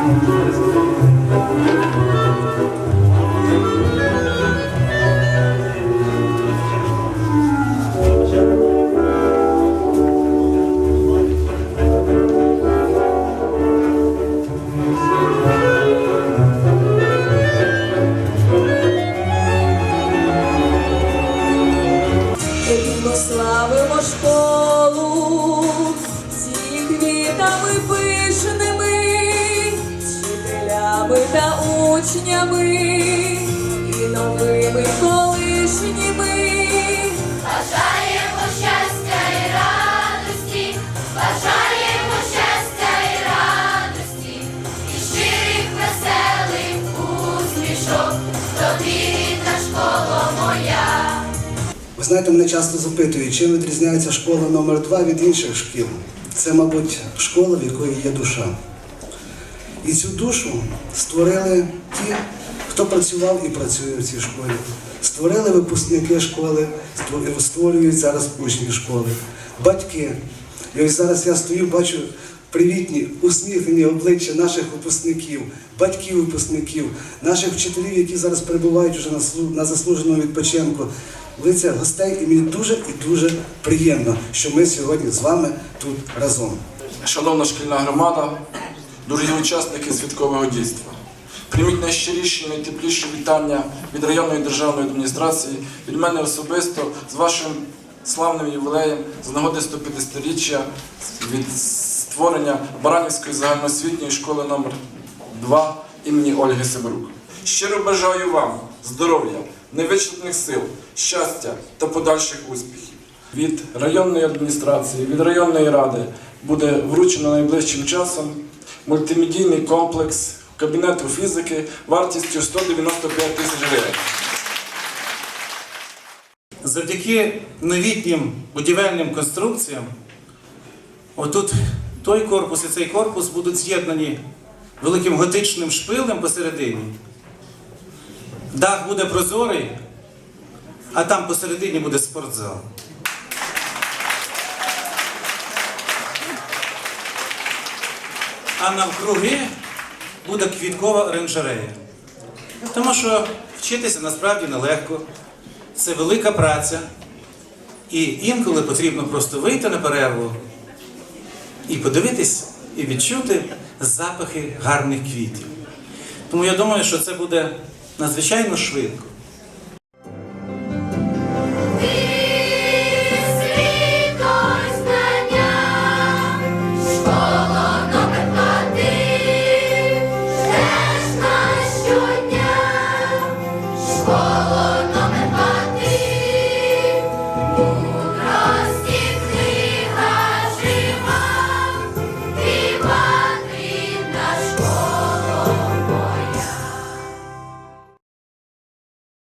Thank you. Вчителями та учнями, і новими колишніми. Бажаємо щастя і радості, бажаємо щастя і радості, і щирих веселих усмішок, тобі рідна школа моя. Ви знаєте, мене часто запитують, чим відрізняється школа номер 2 від інших шкіл. Це, мабуть, школа, в якої є душа. І цю душу створили ті, хто працював і працює в цій школі. Створили випускники школи, створюють зараз учні школи, батьки. І ось зараз я стою, бачу привітні, усміхнені обличчя наших випускників, батьків випускників, наших вчителів, які зараз перебувають вже на заслуженому відпочинку. Лиця гостей, і мені дуже і дуже приємно, що ми сьогодні з вами тут разом. Шановна шкільна громада, дорогі учасники святкового дійства, прийміть найщиріші, найтепліші вітання від районної державної адміністрації, від мене особисто з вашим славним ювілеєм з нагоди 150-річчя від створення Баранівської загальноосвітньої школи номер 2 імені Ольги Сибирук. Щиро бажаю вам здоров'я, невичерпних сил, щастя та подальших успіхів. Від районної адміністрації, від районної ради буде вручено найближчим часом мультимедійний комплекс кабінету фізики вартістю 195 тисяч гривень. Завдяки новітнім будівельним конструкціям, отут той корпус і цей корпус будуть з'єднані великим готичним шпилем посередині. Дах буде прозорий, а там посередині буде спортзал. А навкруги буде квіткова оранжерея. Тому що вчитися насправді нелегко. Це велика праця. І інколи потрібно просто вийти на перерву і подивитись, і відчути запахи гарних квітів. Тому я думаю, що це буде надзвичайно швидко.